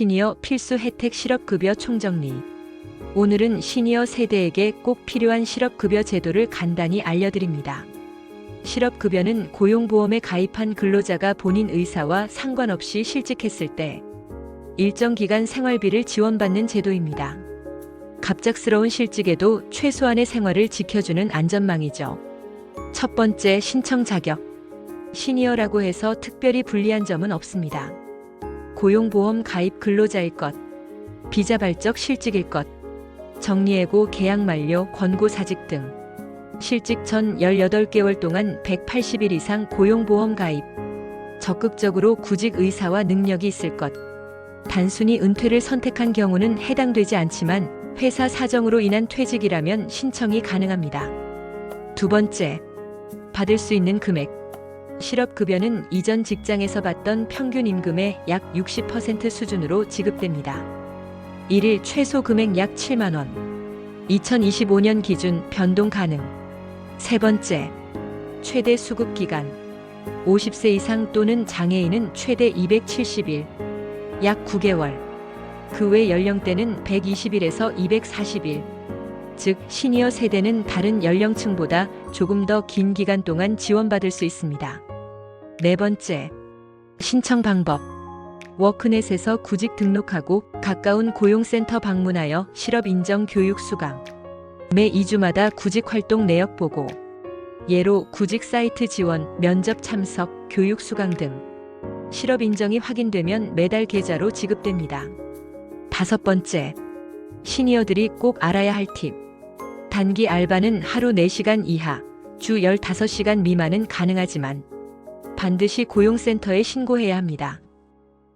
시니어 필수 혜택 실업급여 총정리. 오늘은 시니어 세대에게 꼭 필요한 실업급여 제도를 간단히 알려드립니다. 실업급여는 고용보험에 가입한 근로자가 본인 의사와 상관없이 실직했을 때 일정 기간 생활비를 지원받는 제도입니다. 갑작스러운 실직에도 최소한의 생활을 지켜주는 안전망이죠. 첫 번째 신청 자격. 시니어라고 해서 특별히 불리한 점은 없습니다. 고용보험 가입 근로자일 것, 비자발적 실직일 것, 정리해고 계약 만료 권고 사직 등 실직 전 18개월 동안 180일 이상 고용보험 가입, 적극적으로 구직 의사와 능력이 있을 것, 단순히 은퇴를 선택한 경우는 해당되지 않지만 회사 사정으로 인한 퇴직이라면 신청이 가능합니다. 두 번째, 받을 수 있는 금액. 실업급여는 이전 직장에서 받던 평균 임금의 약 60% 수준으로 지급됩니다. 일일 최소 금액 약 7만 원. 2025년 기준 변동 가능. 세 번째, 최대 수급 기간. 50세 이상 또는 장애인은 최대 270일, 약 9개월. 그 외 연령대는 120일에서 240일. 즉, 시니어 세대는 다른 연령층보다 조금 더 긴 기간 동안 지원받을 수 있습니다. 네 번째, 신청 방법. 워크넷에서 구직 등록하고 가까운 고용센터 방문하여 실업 인정 교육 수강. 매 2주마다 구직 활동 내역 보고. 예로 구직 사이트 지원, 면접 참석, 교육 수강 등. 실업 인정이 확인되면 매달 계좌로 지급됩니다. 다섯 번째, 시니어들이 꼭 알아야 할 팁. 단기 알바는 하루 4시간 이하, 주 15시간 미만은 가능하지만 반드시 고용센터에 신고해야 합니다.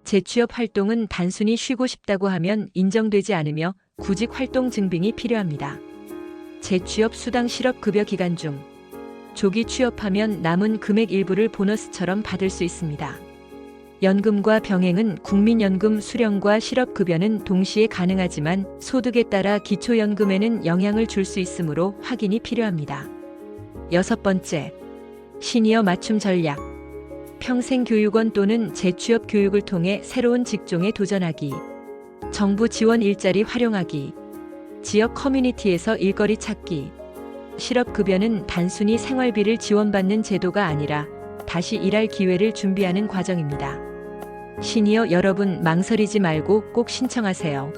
재취업 활동은 단순히 쉬고 싶다고 하면 인정되지 않으며 구직 활동 증빙이 필요합니다. 재취업 수당 실업 급여 기간 중 조기 취업하면 남은 금액 일부를 보너스처럼 받을 수 있습니다. 연금과 병행은 국민연금 수령과 실업급여는 동시에 가능하지만 소득에 따라 기초연금에는 영향을 줄 수 있으므로 확인이 필요합니다. 여섯 번째, 시니어 맞춤 전략. 평생교육원 또는 재취업 교육을 통해 새로운 직종에 도전하기. 정부 지원 일자리 활용하기. 지역 커뮤니티에서 일거리 찾기. 실업급여는 단순히 생활비를 지원받는 제도가 아니라 다시 일할 기회를 준비하는 과정입니다. 시니어 여러분 망설이지 말고 꼭 신청하세요.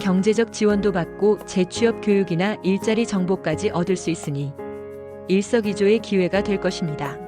경제적 지원도 받고 재취업 교육이나 일자리 정보까지 얻을 수 있으니 일석이조의 기회가 될 것입니다.